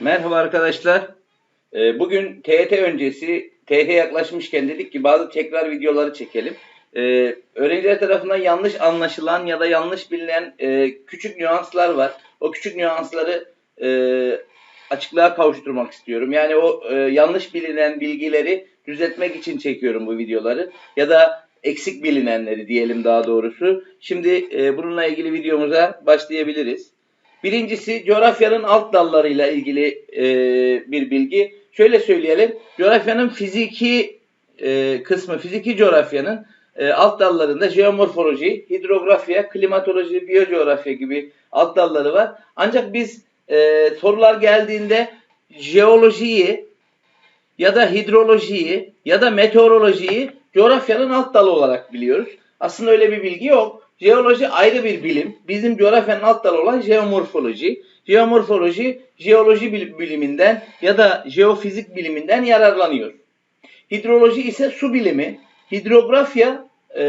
Merhaba arkadaşlar. Ee, Bugün TET öncesi, TET yaklaşmışken dedik ki bazı tekrar videoları çekelim. Ee, Öğrenciler tarafından yanlış anlaşılan ya da yanlış bilinen e, küçük nüanslar var. O küçük nüansları e, açıklığa kavuşturmak istiyorum. Yani o e, yanlış bilinen bilgileri düzeltmek için çekiyorum bu videoları. Ya da eksik bilinenleri diyelim daha doğrusu. Şimdi bununla ilgili videomuza başlayabiliriz. Birincisi coğrafyanın alt dallarıyla ilgili e, bir bilgi. Şöyle söyleyelim. Coğrafyanın fiziki e, kısmı, fiziki coğrafyanın e, alt dallarında jeomorfoloji, hidrografya, klimatoloji, biyocoğrafya gibi alt dalları var. Ancak biz e, sorular geldiğinde jeolojiyi ya da hidrolojiyi ya da meteorolojiyi coğrafyanın alt dalı olarak biliyoruz. Aslında öyle bir bilgi yok. Jeoloji ayrı bir bilim. Bizim coğrafyanın alt dalı olan jeomorfoloji. Jeomorfoloji, jeoloji bil- biliminden ya da jeofizik biliminden yararlanıyor. Hidroloji ise su bilimi. Hidrografya, e,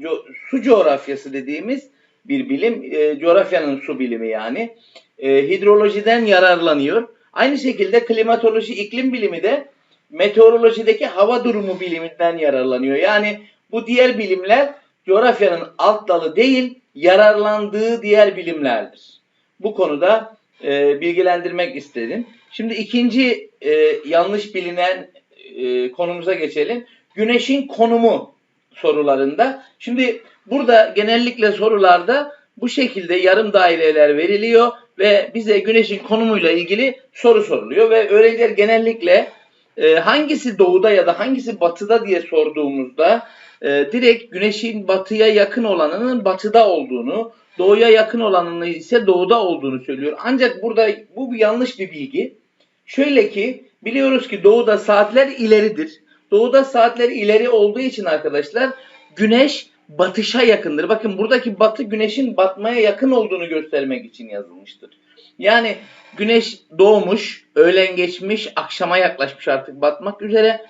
co- su coğrafyası dediğimiz bir bilim. E, coğrafyanın su bilimi yani. E, hidrolojiden yararlanıyor. Aynı şekilde klimatoloji, iklim bilimi de meteorolojideki hava durumu biliminden yararlanıyor. Yani bu diğer bilimler coğrafyanın alt dalı değil, yararlandığı diğer bilimlerdir. Bu konuda e, bilgilendirmek istedim. Şimdi ikinci e, yanlış bilinen e, konumuza geçelim. Güneşin konumu sorularında. Şimdi burada genellikle sorularda bu şekilde yarım daireler veriliyor ve bize güneşin konumuyla ilgili soru soruluyor ve öğrenciler genellikle e, hangisi doğuda ya da hangisi batıda diye sorduğumuzda e, direkt güneşin batıya yakın olanının batıda olduğunu, doğuya yakın olanının ise doğuda olduğunu söylüyor. Ancak burada bu bir yanlış bir bilgi. Şöyle ki biliyoruz ki doğuda saatler ileridir. Doğuda saatler ileri olduğu için arkadaşlar güneş batışa yakındır. Bakın buradaki batı güneşin batmaya yakın olduğunu göstermek için yazılmıştır. Yani güneş doğmuş, öğlen geçmiş, akşama yaklaşmış artık batmak üzere.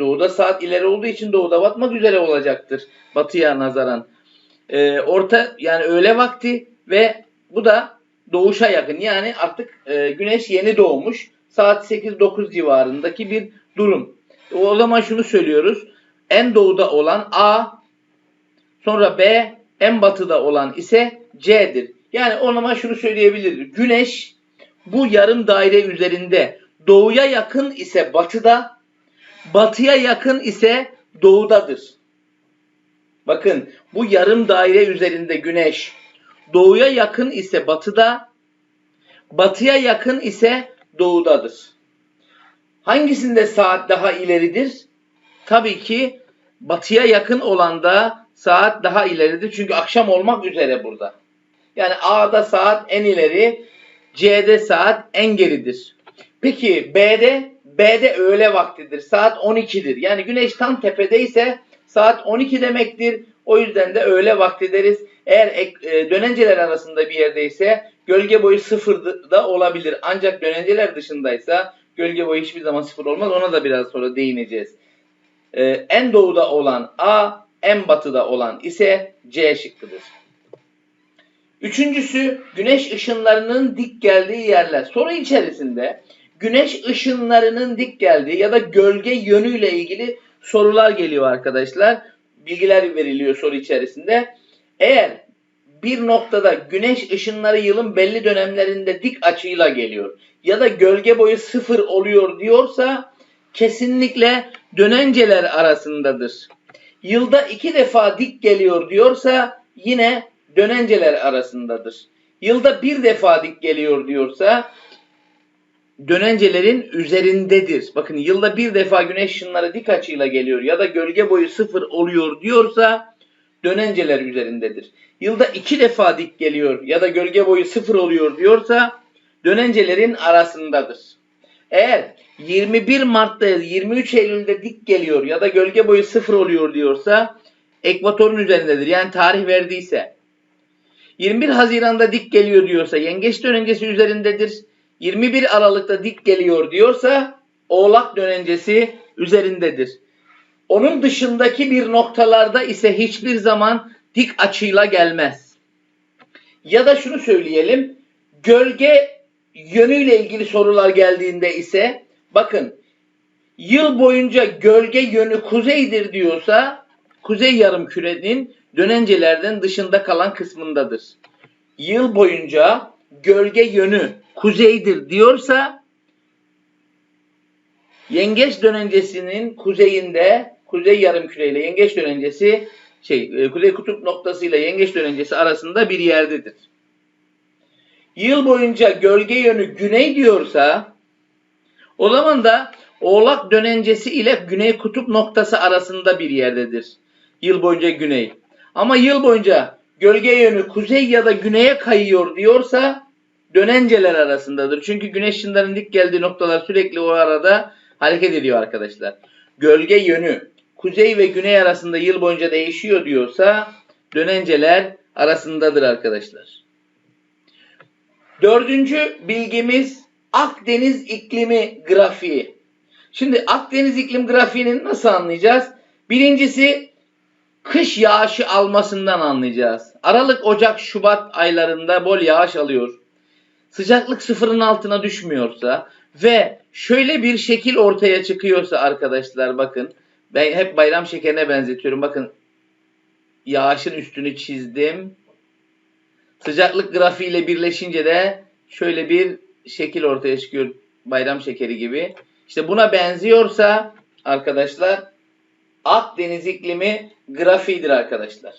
Doğuda saat ileri olduğu için doğuda batmak üzere olacaktır batıya nazaran. Ee, orta yani öğle vakti ve bu da doğuşa yakın. Yani artık e, güneş yeni doğmuş. Saat 8-9 civarındaki bir durum. O zaman şunu söylüyoruz. En doğuda olan A, sonra B, en batıda olan ise C'dir. Yani o zaman şunu söyleyebiliriz. Güneş bu yarım daire üzerinde doğuya yakın ise batıda, batıya yakın ise doğudadır. Bakın bu yarım daire üzerinde güneş doğuya yakın ise batıda, batıya yakın ise doğudadır. Hangisinde saat daha ileridir? Tabii ki batıya yakın olanda saat daha ileridir. Çünkü akşam olmak üzere burada. Yani A'da saat en ileri, C'de saat en geridir. Peki B'de B'de öğle vaktidir. Saat 12'dir. Yani güneş tam tepedeyse saat 12 demektir. O yüzden de öğle vakti deriz. Eğer e, dönenceler arasında bir yerdeyse gölge boyu sıfır da olabilir. Ancak dönenceler dışındaysa gölge boyu hiçbir zaman sıfır olmaz. Ona da biraz sonra değineceğiz. E, en doğuda olan A, en batıda olan ise C şıkkıdır. Üçüncüsü güneş ışınlarının dik geldiği yerler. Soru içerisinde güneş ışınlarının dik geldiği ya da gölge yönüyle ilgili sorular geliyor arkadaşlar. Bilgiler veriliyor soru içerisinde. Eğer bir noktada güneş ışınları yılın belli dönemlerinde dik açıyla geliyor ya da gölge boyu sıfır oluyor diyorsa kesinlikle dönenceler arasındadır. Yılda iki defa dik geliyor diyorsa yine dönenceler arasındadır. Yılda bir defa dik geliyor diyorsa dönencelerin üzerindedir. Bakın yılda bir defa güneş ışınları dik açıyla geliyor ya da gölge boyu sıfır oluyor diyorsa dönenceler üzerindedir. Yılda iki defa dik geliyor ya da gölge boyu sıfır oluyor diyorsa dönencelerin arasındadır. Eğer 21 Mart'ta 23 Eylül'de dik geliyor ya da gölge boyu sıfır oluyor diyorsa ekvatorun üzerindedir. Yani tarih verdiyse. 21 Haziran'da dik geliyor diyorsa yengeç dönencesi üzerindedir. 21 Aralık'ta dik geliyor diyorsa oğlak dönencesi üzerindedir. Onun dışındaki bir noktalarda ise hiçbir zaman dik açıyla gelmez. Ya da şunu söyleyelim. Gölge yönüyle ilgili sorular geldiğinde ise bakın yıl boyunca gölge yönü kuzeydir diyorsa kuzey yarım kürenin dönencelerden dışında kalan kısmındadır. Yıl boyunca gölge yönü kuzeydir diyorsa yengeç dönencesinin kuzeyinde kuzey yarım küre ile yengeç dönencesi şey e, kuzey kutup noktası ile yengeç dönencesi arasında bir yerdedir. Yıl boyunca gölge yönü güney diyorsa o zaman da Oğlak dönencesi ile güney kutup noktası arasında bir yerdedir. Yıl boyunca güney. Ama yıl boyunca gölge yönü kuzey ya da güneye kayıyor diyorsa dönenceler arasındadır. Çünkü güneş ışınlarının dik geldiği noktalar sürekli o arada hareket ediyor arkadaşlar. Gölge yönü kuzey ve güney arasında yıl boyunca değişiyor diyorsa dönenceler arasındadır arkadaşlar. Dördüncü bilgimiz Akdeniz iklimi grafiği. Şimdi Akdeniz iklim grafiğini nasıl anlayacağız? Birincisi kış yağışı almasından anlayacağız. Aralık, Ocak, Şubat aylarında bol yağış alıyor. Sıcaklık sıfırın altına düşmüyorsa ve şöyle bir şekil ortaya çıkıyorsa arkadaşlar bakın ben hep bayram şekerine benzetiyorum. Bakın yağışın üstünü çizdim. Sıcaklık grafiğiyle birleşince de şöyle bir şekil ortaya çıkıyor bayram şekeri gibi. İşte buna benziyorsa arkadaşlar Akdeniz iklimi grafiğidir arkadaşlar.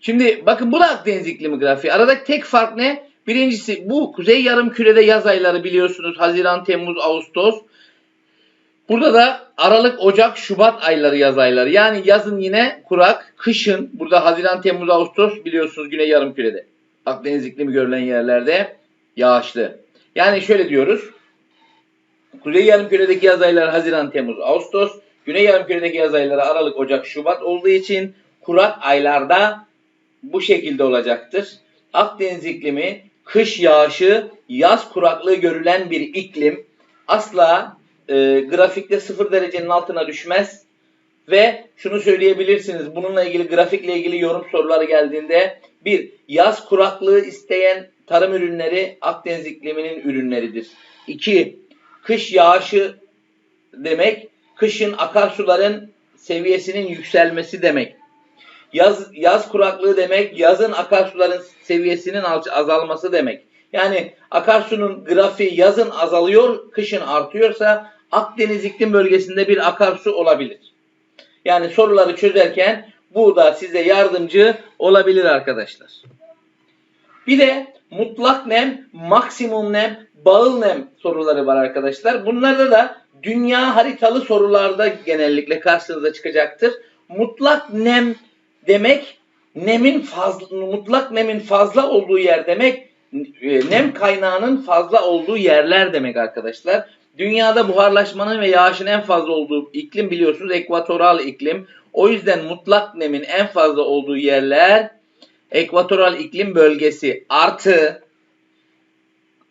Şimdi bakın bu da Akdeniz iklimi grafiği. Aradaki tek fark ne? Birincisi bu kuzey yarım kürede yaz ayları biliyorsunuz. Haziran, Temmuz, Ağustos. Burada da Aralık, Ocak, Şubat ayları yaz ayları. Yani yazın yine kurak, kışın burada Haziran, Temmuz, Ağustos biliyorsunuz güney yarım kürede. Akdeniz iklimi görülen yerlerde yağışlı. Yani şöyle diyoruz. Kuzey yarımküredeki yaz ayları Haziran, Temmuz, Ağustos. Güney yarımküredeki yaz ayları Aralık, Ocak, Şubat olduğu için kurak aylarda bu şekilde olacaktır. Akdeniz iklimi kış yağışı, yaz kuraklığı görülen bir iklim. Asla e, grafikte sıfır derecenin altına düşmez. Ve şunu söyleyebilirsiniz. Bununla ilgili grafikle ilgili yorum soruları geldiğinde bir yaz kuraklığı isteyen tarım ürünleri Akdeniz ikliminin ürünleridir. İki kış yağışı demek kışın akarsuların seviyesinin yükselmesi demek. Yaz, yaz kuraklığı demek yazın akarsuların seviyesinin azalması demek. Yani akarsunun grafiği yazın azalıyor, kışın artıyorsa Akdeniz iklim bölgesinde bir akarsu olabilir. Yani soruları çözerken bu da size yardımcı olabilir arkadaşlar. Bir de mutlak nem, maksimum nem, bağıl nem soruları var arkadaşlar. Bunlarda da dünya haritalı sorularda genellikle karşınıza çıkacaktır. Mutlak nem demek nemin fazla mutlak nemin fazla olduğu yer demek e, nem kaynağının fazla olduğu yerler demek arkadaşlar. Dünyada buharlaşmanın ve yağışın en fazla olduğu iklim biliyorsunuz ekvatoral iklim. O yüzden mutlak nemin en fazla olduğu yerler ekvatoral iklim bölgesi artı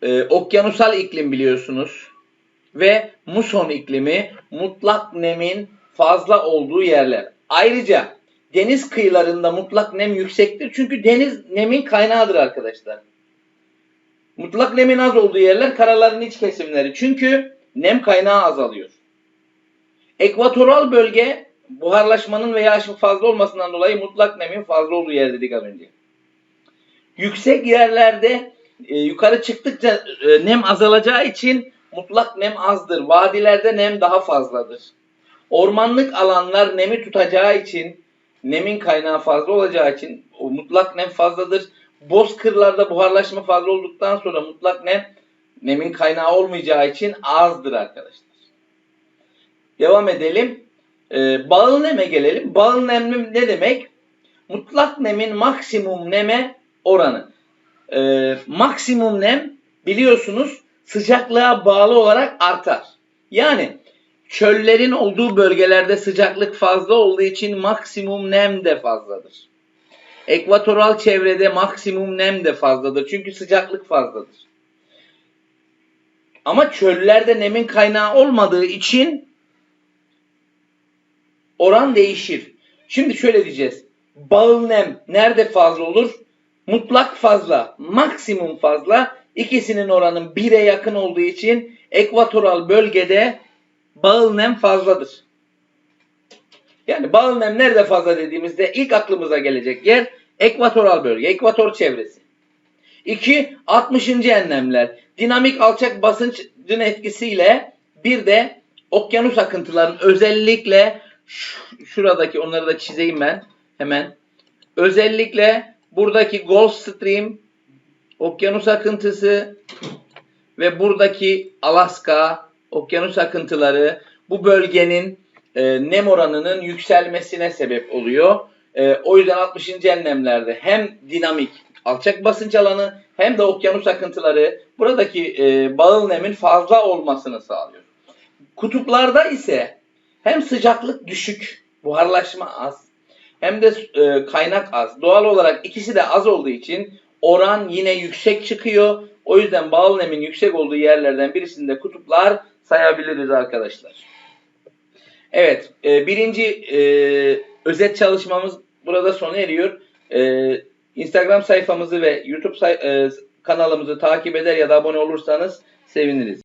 e, okyanusal iklim biliyorsunuz ve muson iklimi mutlak nemin fazla olduğu yerler. Ayrıca deniz kıyılarında mutlak nem yüksektir çünkü deniz nemin kaynağıdır arkadaşlar. Mutlak nemin az olduğu yerler karaların iç kesimleri çünkü nem kaynağı azalıyor. Ekvatoral bölge buharlaşmanın ve yağışın fazla olmasından dolayı mutlak nemin fazla olduğu yer dedik az önce. Yüksek yerlerde e, yukarı çıktıkça e, nem azalacağı için mutlak nem azdır. Vadilerde nem daha fazladır. Ormanlık alanlar nemi tutacağı için nemin kaynağı fazla olacağı için o mutlak nem fazladır. Bozkırlarda buharlaşma fazla olduktan sonra mutlak nem nemin kaynağı olmayacağı için azdır arkadaşlar. Devam edelim. Ee, bağıl neme gelelim. Bağıl nem ne demek? Mutlak nemin maksimum neme oranı. Ee, maksimum nem biliyorsunuz sıcaklığa bağlı olarak artar. Yani çöllerin olduğu bölgelerde sıcaklık fazla olduğu için maksimum nem de fazladır. Ekvatoral çevrede maksimum nem de fazladır. Çünkü sıcaklık fazladır. Ama çöllerde nemin kaynağı olmadığı için oran değişir. Şimdi şöyle diyeceğiz. Bağıl nem nerede fazla olur? Mutlak fazla, maksimum fazla, İkisinin oranı 1'e yakın olduğu için ekvatoral bölgede bağıl nem fazladır. Yani bağıl nem nerede fazla dediğimizde ilk aklımıza gelecek yer ekvatoral bölge, ekvator çevresi. 2. 60. enlemler. Dinamik alçak basıncın etkisiyle bir de okyanus akıntıların özellikle şu- şuradaki onları da çizeyim ben hemen. Özellikle buradaki Gulf Stream, okyanus akıntısı ve buradaki Alaska okyanus akıntıları bu bölgenin e, nem oranının yükselmesine sebep oluyor. E, o yüzden 60. enlemlerde hem dinamik alçak basınç alanı hem de okyanus akıntıları buradaki e, bağıl nemin fazla olmasını sağlıyor. Kutuplarda ise hem sıcaklık düşük, buharlaşma az hem de e, kaynak az. Doğal olarak ikisi de az olduğu için oran yine yüksek çıkıyor. O yüzden bağıl nemin yüksek olduğu yerlerden birisinde kutuplar sayabiliriz arkadaşlar. Evet, e, birinci e, özet çalışmamız burada sona eriyor. E, Instagram sayfamızı ve YouTube say- e, kanalımızı takip eder ya da abone olursanız seviniriz.